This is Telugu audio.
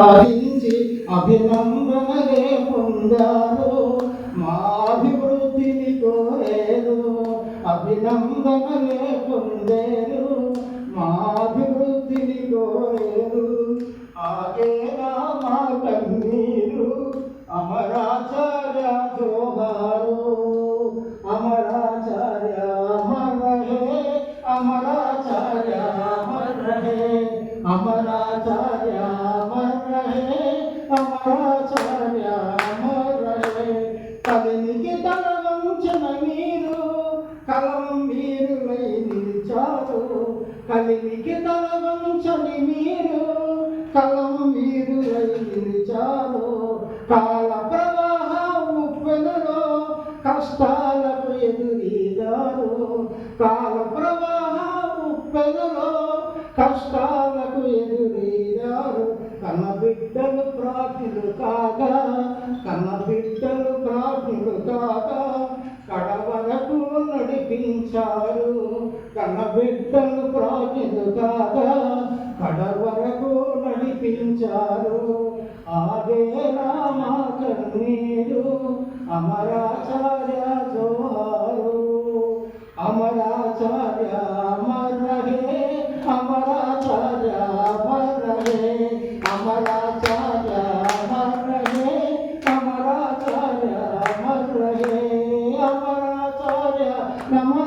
సాధించి అభినందనలే పొందారు మా అభివృద్ధిని కోరేరు అభినందనలే పొందేరు మా అభివృద్ధిని కోరేరు ఆగేనా మా కన్నీరు అమరాచార్య జోహారు అమరాచార్య అమర హే అమరాచార్య అమర హే అమరాచార్య అమర తల వంచన మీరు కలం మీరులై నిలిచారు కలినికి తల వంచని మీరు కలం మీరులై నిలిచారు కాల ప్రవాహ ఉప్పెనలో కష్టాలకు ఎదురీదారు కాల ప్రవాహ ఉప్పెనలో కష్టాలకు కన్న బిడ్డలు ప్రార్థులు కాగా కన్న బిడ్డలు ప్రార్థులు కాగా కడవరకు నడిపించారు. కన్న బిడ్డలు ప్రార్థులు కాగా కడవరకు నడిపించారు. ఆగే రామ కన్నీరు అమరాచార్య జో नम